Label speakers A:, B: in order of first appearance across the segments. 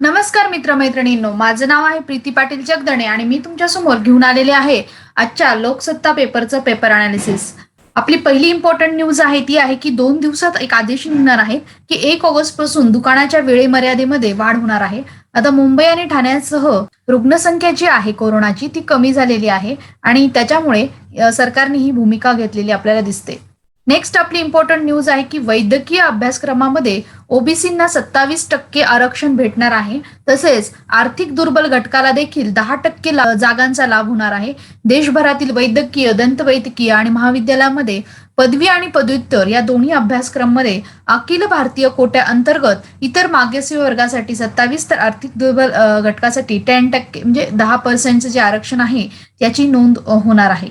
A: नमस्कार मित्रमैत्रिणींनो माझं नाव आहे प्रीती पाटील जगदणे आणि मी तुमच्यासमोर घेऊन आलेले आहे आजच्या लोकसत्ता पेपरचं पेपर अनालिसिस आपली पहिली इम्पॉर्टंट न्यूज आहे ती आहे की दोन दिवसात एक आदेश निघणार आहे की एक ऑगस्टपासून दुकानाच्या वेळे मर्यादेमध्ये वाढ होणार आहे. आता मुंबई आणि ठाण्यासह रुग्णसंख्या जी आहे कोरोनाची ती कमी झालेली आहे आणि त्याच्यामुळे सरकारने ही भूमिका घेतलेली आपल्याला दिसते. नेक्स्ट आपली इम्पॉर्टंट न्यूज आहे की वैद्यकीय अभ्यासक्रमामध्ये ओबीसींना सत्तावीस टक्के आरक्षण भेटणार आहे. तसेच आर्थिक दुर्बल घटकाला देखील दहा टक्के जागांचा लाभ होणार आहे. देशभरातील वैद्यकीय दंतवैद्यकीय आणि महाविद्यालयामध्ये पदवी आणि पदव्युत्तर या दोन्ही अभ्यासक्रममध्ये अखिल भारतीय कोट्या अंतर्गत इतर मागासी वर्गासाठी सत्तावीस तर आर्थिक दुर्बल घटकासाठी टेन टक्के म्हणजे दहा पर्सेंटचं जे आरक्षण आहे त्याची नोंद होणार आहे.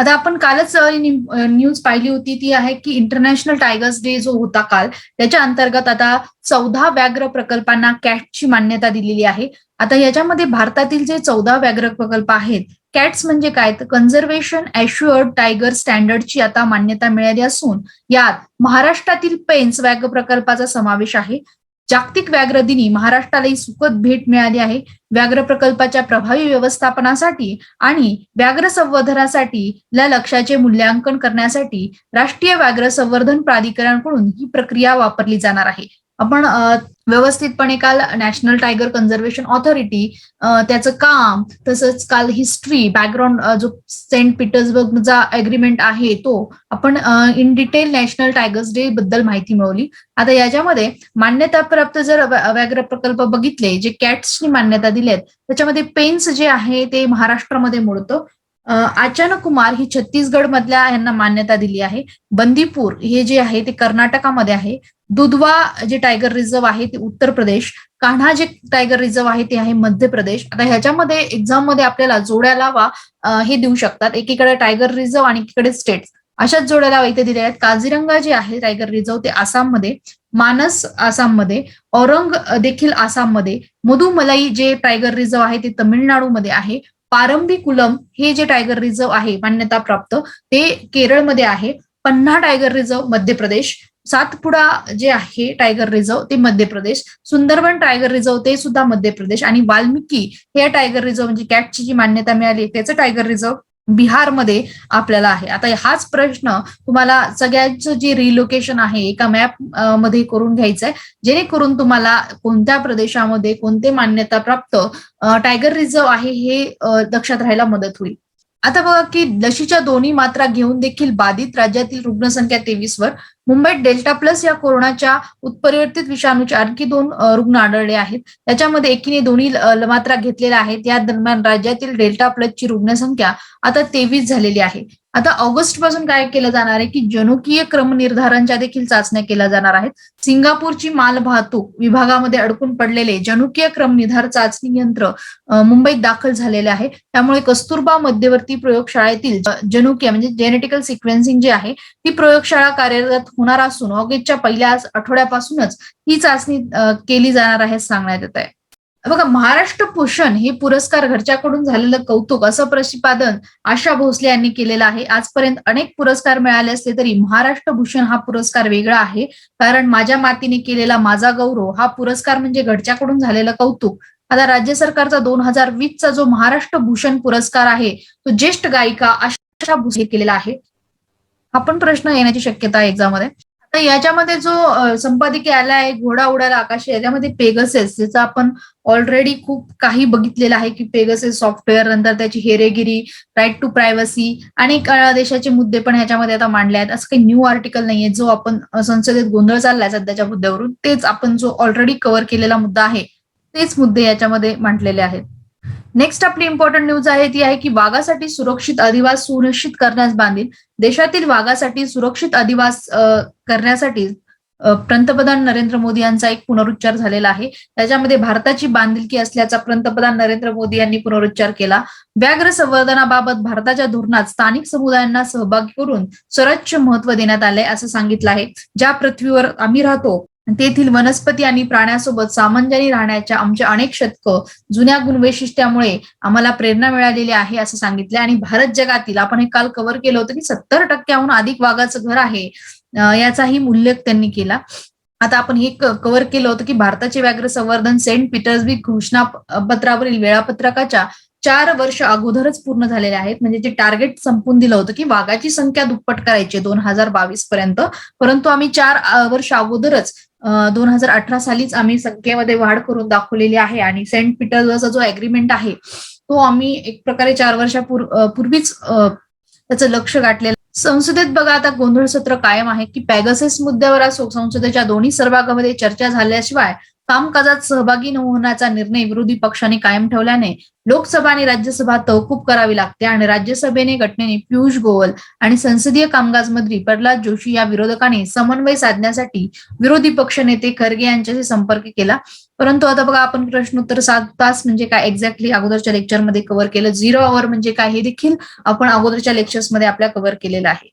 A: आता आपण कालच न्यूज पाहिली होती ती आहे की इंटरनॅशनल टायगर्स डे जो होता काल त्याच्या अंतर्गत आता चौदा व्याघ्र प्रकल्पांना कॅटची मान्यता दिलेली आहे. आता याच्यामध्ये भारतातील जे चौदा व्याघ्र प्रकल्प आहेत कॅट्स म्हणजे काय? तर कन्झर्वेशन ॲश्युअर्ड टायगर स्टँडर्डची आता मान्यता मिळाली असून यात महाराष्ट्रातील पेन्स व्याघ्र प्रकल्पाचा समावेश आहे. जागतिक व्याघ्र दिनी महाराष्ट्रालाही सुखद भेट मिळाली आहे. व्याघ्र प्रकल्पाच्या प्रभावी व्यवस्थापनासाठी आणि व्याघ्र संवर्धनासाठी या लक्ष्याचे मूल्यांकन करण्यासाठी राष्ट्रीय व्याघ्र संवर्धन प्राधिकरणाकडून ही प्रक्रिया वापरली जाणार आहे. आपण व्यवस्थितपणे काल नॅशनल टायगर कन्झर्वेशन ऑथॉरिटी त्याचं काम तसंच काल हिस्ट्री बॅकग्राऊंड जो सेंट पीटर्सबर्गचा अग्रीमेंट आहे तो आपण in detail national tigers day बद्दल माहिती मिळवली. आता याच्यामध्ये मान्यताप्राप्त जर व्याघ्र प्रकल्प बघितले जे कॅट्सनी मान्यता दिलेत त्याच्यामध्ये पेन्स जे आहे ते महाराष्ट्रामध्ये मोडतं. अचानक कुमार ही छत्तीसगड मधल्या यांना मान्यता दिली आहे. बंदीपूर हे जे आहे ते कर्नाटकामध्ये आहे. दुधवा जे टायगर रिझर्व आहे ते उत्तर प्रदेश कान्हा जे टायगर रिझर्व आहे ते आहे मध्य प्रदेश. आता ह्याच्यामध्ये एक्झाममध्ये आपल्याला जोड्या लावा हे देऊ शकतात. एकीकडे टायगर रिझर्व आणि एकीकडे स्टेट अशाच जोड्या लावा इथे दिलेल्या आहेत. काझीरंगा जे आहे टायगर रिझर्व ते आसाममध्ये मानस आसाममध्ये औरंग देखील आसाममध्ये मधुमलाई जे टायगर रिझर्व आहे ते तमिळनाडूमध्ये आहे पारंबीकुलम हे जे टायगर रिझर्व आहे मान्यता प्राप्त ते केरळमध्ये आहे पन्हा टायगर रिझर्व मध्य प्रदेश सातपुडा जे आहे टायगर रिझर्व ते मध्य प्रदेश सुंदरबन टायगर रिझर्व ते सुद्धा मध्य प्रदेश आणि वाल्मिकी हे टायगर रिझर्व म्हणजे कॅटची जी मान्यता मिळाली त्याचं टायगर रिझर्व बिहारमध्ये आपल्याला आहे. आता हाच प्रश्न तुम्हाला सगळ्यांचं जे रिलोकेशन आहे एका मॅपमध्ये करून घ्यायचं आहे जेणेकरून तुम्हाला कोणत्या प्रदेशामध्ये कोणते मान्यता प्राप्त टायगर रिझर्व आहे हे लक्षात राहायला मदत होईल. आता बघा की लशीच्या दोन्ही मात्रा घेऊन देखील बाधित राज्यातील रुग्णसंख्या तेवीस वर मुंबईत डेल्टा प्लस या कोरोनाच्या उत्परिवर्तित विषाणूचे आणखी दोन रुग्ण आढळले आहेत. त्याच्यामध्ये एकीने दोन्ही मात्रा घेतलेल्या आहेत. या दरम्यान राज्यातील डेल्टा प्लसची रुग्णसंख्या आता तेवीस झालेली आहे. आता ऑगस्टपासून काय केलं जाणार आहे की जनुकीय क्रमनिर्धारांच्या देखील चाचण्या केल्या जाणार आहेत. सिंगापूरची माल वाहतूक विभागामध्ये अडकून पडलेले जनुकीय क्रमनिधार चाचणी यंत्र मुंबईत दाखल झालेले आहे. त्यामुळे कस्तुरबा मध्यवर्ती प्रयोगशाळेतील जनुकीय म्हणजे जेनेटिकल सिक्वेन्सिंग जी आहे ती प्रयोगशाळा कार्यरत होणार असून ऑगस्टच्या पहिल्या आठवड्यापासूनच ही चाचणी केली जाणार आहे सांगण्यात येत आहे बघा महाराष्ट्र पोषण हे पुरस्कार घरच्याकडून झालेलं कौतुक असं प्रतिपादन आशा भोसले यांनी केलेलं आहे. आजपर्यंत अनेक पुरस्कार मिळाले असले तरी महाराष्ट्र भूषण हा पुरस्कार वेगळा आहे. कारण माझ्या मातीने केलेला माझा गौरव हा पुरस्कार म्हणजे घरच्याकडून झालेलं कौतुक. आता राज्य सरकारचा दोन हजार वीसचा जो महाराष्ट्र भूषण पुरस्कार आहे तो ज्येष्ठ गायिका आशा भोसले केलेला आहे. हा पण प्रश्न येण्याची शक्यता आहे एक्झाममध्ये. आता याच्यामध्ये जो संपादकीय आला आहे घोडा उडाला आकाशी याच्यामध्ये पेगसेस ज्याचं आपण ऑलरेडी खूप काही बघितलेलं आहे की पेगसेस सॉफ्टवेअर नंतर त्याची हेरेगिरी राईट टू प्रायव्हसी आणि देशाचे मुद्दे पण ह्याच्यामध्ये आता मांडले आहेत. असं काही न्यू आर्टिकल नाहीये जो आपण संसदेत गोंधळ चाललाय सध्याच्या मुद्द्यावरून तेच आपण जो ऑलरेडी कव्हर केलेला मुद्दा आहे तेच मुद्दे याच्यामध्ये मांडलेले आहेत. नेक्स्ट आपली इम्पॉर्टंट न्यूज आहे ती आहे की वाघासाठी सुरक्षित अधिवास सुनिश्चित करण्यास बांधील. देशातील वाघासाठी सुरक्षित अधिवास करण्यासाठी पंतप्रधान नरेंद्र मोदी यांचा एक पुनरुच्चार झालेला आहे. त्याच्यामध्ये भारताची बांधिलकी असल्याचा पंतप्रधान नरेंद्र मोदी यांनी पुनरुच्चार केला. व्याघ्र संवर्धनाबाबत भारताच्या धोरणात स्थानिक समुदायांना सहभागी करून सर्वोच्च महत्त्व देण्यात आलंय असं सांगितलं आहे. ज्या पृथ्वीवर आम्ही राहतो तेथील वनस्पती आणि प्राण्यासोबत सामंजस्य राहण्याच्या आमच्या अनेक शतकं जुन्या गुणवैशिष्ट्यामुळे आम्हाला प्रेरणा मिळालेली आहे असं सांगितलं आणि भारत जगातील आपण हे काल कव्हर केलं होतं की सत्तर टक्क्याहून अधिक वाघाचं घर आहे याचाही उल्लेख त्यांनी केला. आता आपण हे कव्हर केलं होतं की भारताचे व्याघ्र संवर्धन सेंट पीटर्सबर्ग घोषणा पत्रावरील वेळापत्रकाच्या चार वर्ष अगोदरच पूर्ण झालेले आहेत. म्हणजे ते टार्गेट संपून दिलं होतं की वाघाची संख्या दुप्पट करायची दोन हजार बावीस पर्यंत. परंतु आम्ही चार वर्ष अगोदरच दोन हजार अठरा सालीच आम्ही संख्येमध्ये वाढ करून दाखवलेली आहे आणि सेंट पीटर्सचा जो अग्रीमेंट आहे तो आम्ही एक प्रकारे चार वर्षापूर्वीच त्याचं लक्ष गाठलेलं. संसदेत बघा आता गोंधळ सत्र कायम आहे की पॅगसेस मुद्द्यावर आज संसदेच्या दोन्ही सहभागामध्ये चर्चा झाल्याशिवाय कामकाजात सहभागी न होण्याचा निर्णय विरोधी पक्षाने कायम ठेवल्याने लोकसभा आणि राज्यसभा तहकूब करावी लागते आणि राज्यसभेने घटनेने पियुष गोयल आणि संसदीय कामकाज मंत्री प्रल्हाद जोशी या विरोधकांनी समन्वय साधण्यासाठी विरोधी पक्ष नेते खरगे यांच्याशी संपर्क केला. परंतु आता बघा आपण प्रश्नोत्तर सात तास म्हणजे काय एक्झॅक्टली अगोदरच्या लेक्चरमध्ये कव्हर केलं. झिरो आवर म्हणजे काय हे देखील आपण अगोदरच्या लेक्चर्समध्ये आपल्या कव्हर केलेलं आहे.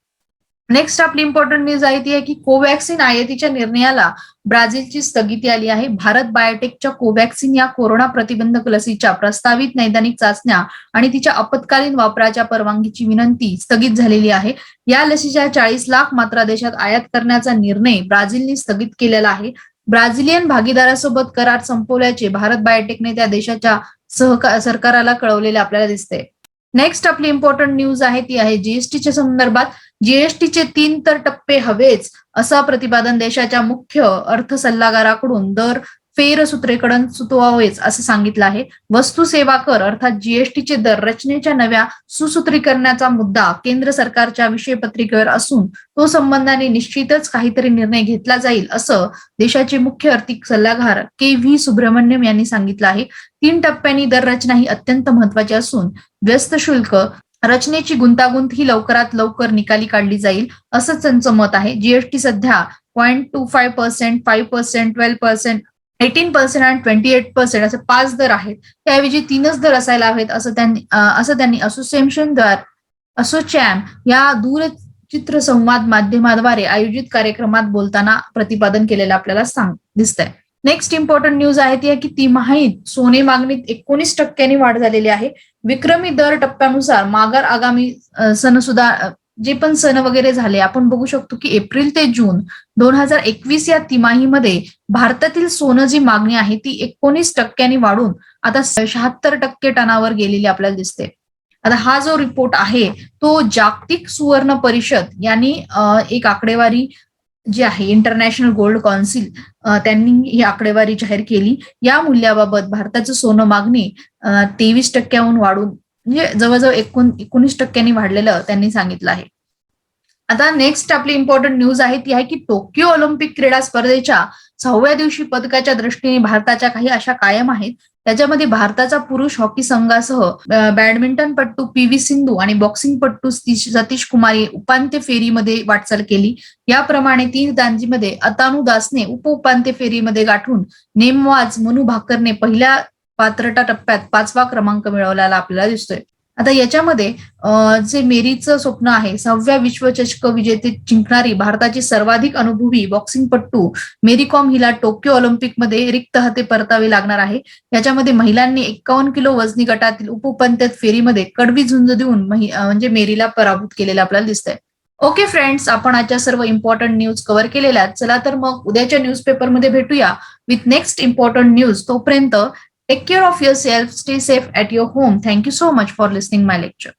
A: नेक्स्ट आपली इम्पॉर्टंट न्यूज आहे ती आहे की कोवॅक्सिन आयातीच्या निर्णयाला ब्राझीलची स्थगिती आली आहे. भारत बायोटेकच्या कोवॅक्सिन या कोरोना प्रतिबंधक लसीच्या प्रस्तावित नैदानिक चाचण्या आणि तिच्या आपत्कालीन वापराच्या परवानगीची विनंती स्थगित झालेली आहे. या लसीच्या चाळीस लाख मात्रा देशात आयात करण्याचा निर्णय ब्राझीलने स्थगित केलेला आहे. ब्राझिलियन भागीदारासोबत करार संपवल्याचे भारत बायोटेकने त्या देशाच्या सहका सरकाराला कळवलेले आपल्याला दिसते. नेक्स्ट आपली इम्पॉर्टंट न्यूज आहे ती आहे जीएसटीच्या संदर्भात. जीएसटीचे तीन तर टप्पे हवेच असं प्रतिपादन देशाच्या मुख्य अर्थ सल्लागाराकडून दर फेरसूत्रेकडून सुचवावेच असं सांगितलं आहे. वस्तू सेवा कर अर्थात जीएसटीचे दर रचनेच्या नव्या सुसूत्रीकरणाचा मुद्दा केंद्र सरकारच्या विषयपत्रिकेवर असून तो संबंधाने निश्चितच काहीतरी निर्णय घेतला जाईल असं देशाचे मुख्य आर्थिक सल्लागार के व्ही सुब्रमण्यम यांनी सांगितलं आहे. तीन टप्प्यांनी दर रचना ही अत्यंत महत्वाची असून व्यस्त शुल्क रचनेची गुंतागुंत ही लवकरात लवकर निकाली काढली जाईल असं त्यांचं मत आहे. जीएसटी सध्या point two five percent five percent twelve percent eighteen percent आणि ट्वेंटी एट पर्सेंट असे पाच दर आहेत. त्याऐवजी तीनच दर असायला हवेत असं त्यांनी असं त्यांनी असोसिएशन द्वार असोचॅम या दूरचित्र संवाद माध्यमाद्वारे आयोजित कार्यक्रमात बोलताना प्रतिपादन केलेलं आपल्याला सांग दिसतंय. नेक्स्ट इम्पॉर्टंट न्यूज आहे ती आहे की तिमाहीत सोने मागणीत एकोणीस टक्क्यांनी वाढ झालेली आहे. विक्रमी दर टप्प्यानुसार माघार आगामी सण सुद्धा जे पण सण वगैरे झाले आपण बघू शकतो की एप्रिल ते जून दोन हजार एकवीस या तिमाहीमध्ये भारतातील सोनं जी मागणी आहे ती एकोणीस टक्क्यांनी वाढून आता शहात्तर टक्के टनावर गेलेली आपल्याला दिसते. आता हा जो रिपोर्ट आहे तो जागतिक सुवर्ण परिषद यांनी एक आकडेवारी जी आहे इंटरनॅशनल गोल्ड कौन्सिल त्यांनी ही आकडेवारी जाहीर केली. या मूल्याबाबत भारताचं सोनं मागणी तेवीस टक्क्याहून वाढून म्हणजे जवळजवळ एकोण एकोणीस टक्क्यांनी वाढलेलं त्यांनी सांगितलं आहे. आता नेक्स्ट आपली इम्पॉर्टंट न्यूज आहे ती आहे की टोकियो ऑलिम्पिक क्रीडा स्पर्धेच्या सहाव्या दिवशी पदकाच्या दृष्टीने भारताच्या काही अशा कायम आहेत. त्याच्यामध्ये भारताचा पुरुष हॉकी संघासह बॅडमिंटनपट्टू पी व्ही सिंधू आणि बॉक्सिंगपट्टू सतीश कुमारी उपांत्य फेरीमध्ये वाटचाल केली. याप्रमाणे तीन दांजीमध्ये अतानु दासने उप उपांत्य फेरीमध्ये गाठून नेमवाज मनु भाकरने पहिल्या पात्रता टप्प्यात पाचवा क्रमांक मिळवलेला आपल्याला दिसतोय. आता याच्यामध्ये जे मेरीचं स्वप्न आहे सहाव्या विश्वचषक विजेते जिंकणारी भारताची सर्वाधिक अनुभवी बॉक्सिंगपट्टू मेरी कॉम हिला टोकियो ऑलिम्पिकमध्ये रिक्त हाते परतावे लागणार आहे. याच्यामध्ये महिलांनी एक्कावन्न किलो वजनी गटातील उपउपांत्य फेरीमध्ये कडवी झुंज देऊन म्हणजे मेरीला पराभूत केलेलं आपल्याला दिसतंय. ओके फ्रेंड्स आपण आजच्या सर्व इम्पॉर्टंट न्यूज कव्हर केलेल्या चला तर मग उद्याच्या न्यूजपेपरमध्ये भेटूया. विथ नेक्स्ट इम्पॉर्टंट न्यूज तोपर्यंत Take care of yourself, stay safe at your home. Thank you so much for listening my lecture.